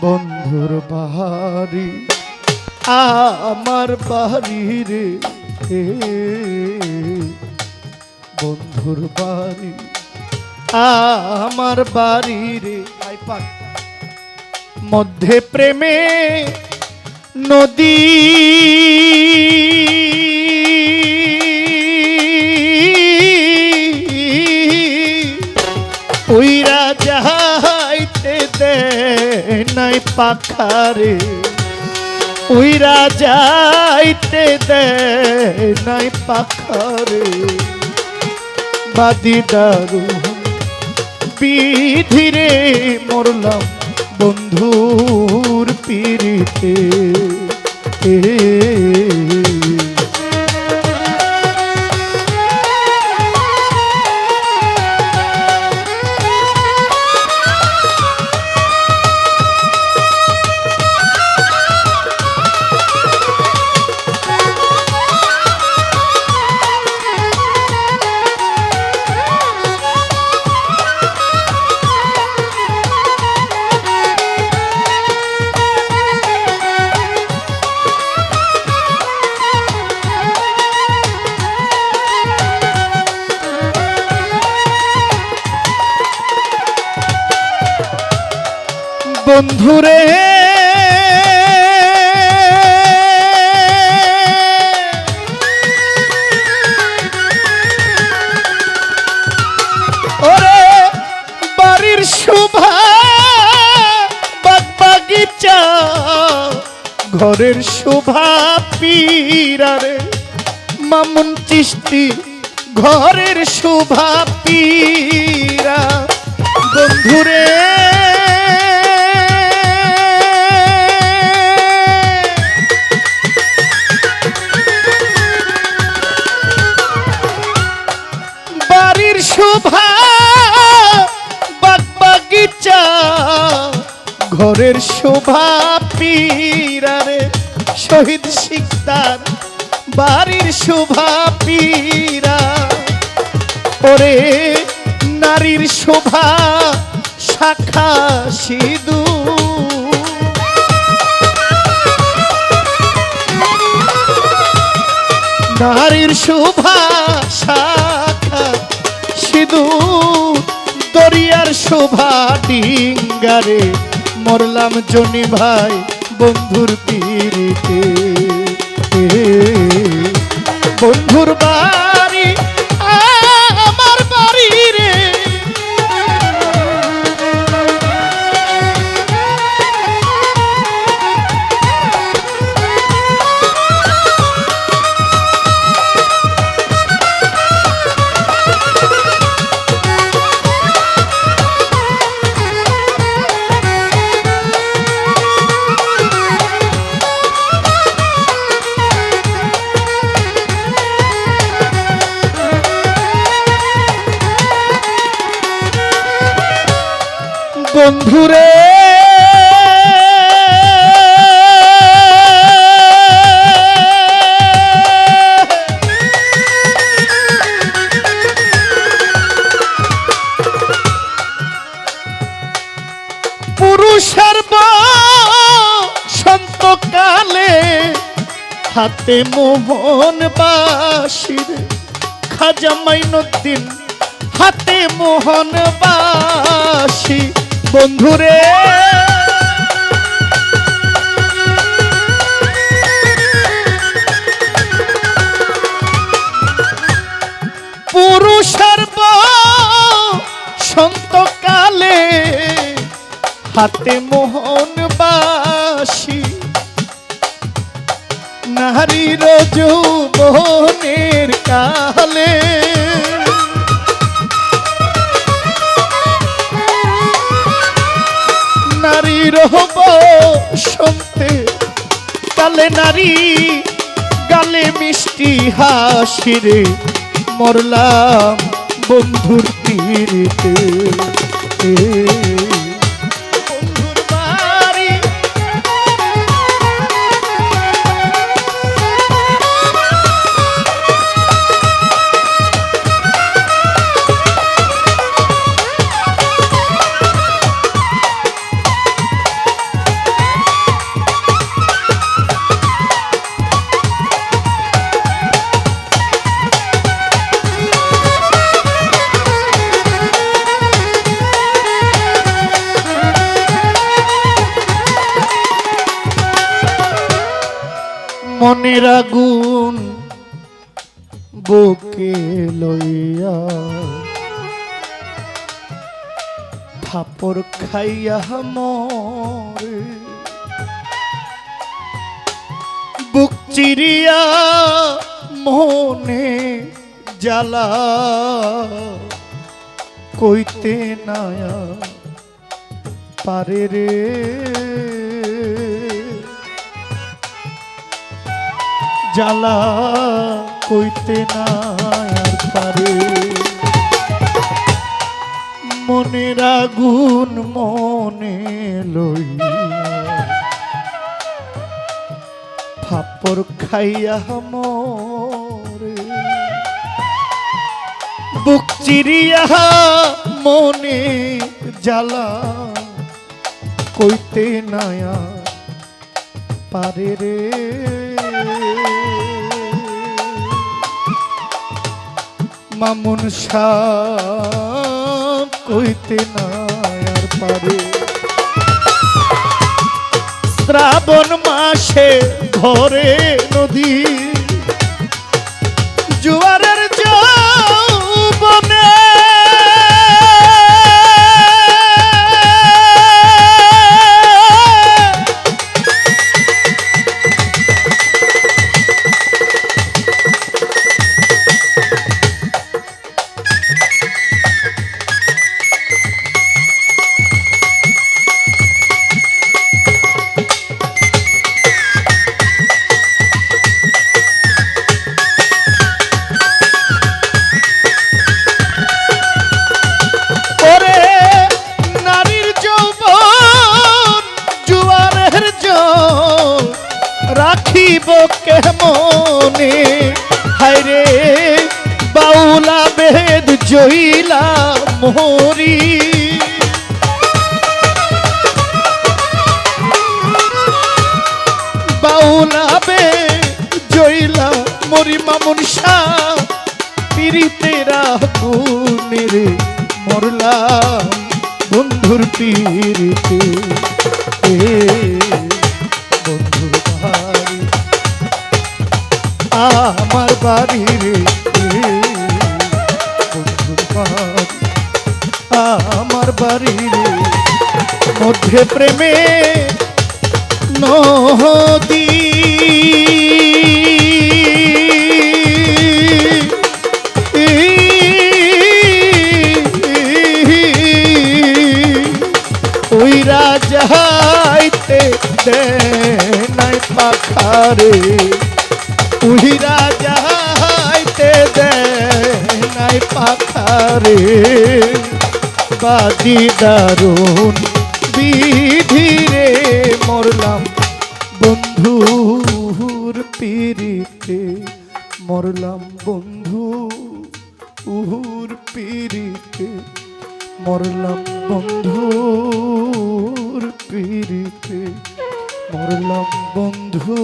বন্ধুর বাড়ি আমার বাড়ি রে বন্ধুর বাড়ি আমার বাড়ি রে। মধ্যে প্রেমে নদী পাখারে উইরা যাইতে দে নাই পাখারে। বাদি দারু বিধিরে মরলাম বন্ধুর পিড়িতে। এ বন্ধুরে। ওরে বাড়ির শোভা বাগ বাগিচা ঘরের শোভা পীরারে মামুন চিস্তি ঘরের শোভা পীরা বন্ধুরে ঘরের শোভা পীরারে শহীদ শিকদার, বাড়ির শোভা পীরা ওরে নারীর শোভা, শাখা সিধু নারীর শোভা, শাখা ডিঙ্গারে মরলাম জনি ভাই বন্ধুর পিড়িতে। বন্ধুর বাড়ি বন্ধুরে। পুরুষের সন্তকালে হাতে মোহন বাসির খাজা মাইনুদ্দিন হাতে মোহন বাসি বন্ধুরে। পুরুষের সন্তকালে হাতে মোহন বাসি নারীর যৌবনের কালে হব শুনতে। তালে নারী গালে মিষ্টি হাসিরে মরলাম বন্ধুর তীরিতে মনের আগুন বুকে লইয়া থাপড় খাইয়া মরে। বুক চিরিয়া মনে জ্বালা কইতে নায়া পারে রে। জ্বালা কইতে না আর পারে। মনের মনে লইয়া ফাপর খাইয়া মরে। বুক চিরিয়া মনে জ্বালা কইতে নায়া পারে রে। মামুন শাহ কইতে না আর পারে। শ্রাবণ মাসে ঘরে নদী কেমনে হায়রে, বাউলা বেদ জইলা মোহরি। বাউলা বেদ জইলা মরি মামুন শাহ পিরিতেরা গুণের মরলাম বন্ধুর পিরিতে। এ আমার বাড়ি আমার বাড়ি রে। মধ্যে প্রেমে নদী। রাজাইতে দে নাই পাখারে পাখারে বাদি দারুণ বিধিরে মরলাম। বন্ধুর পিরিতে মরলাম। বন্ধু উহুর পিরিতে মরলাম। বন্ধুর পিরিতে মরলাম। পিরিতে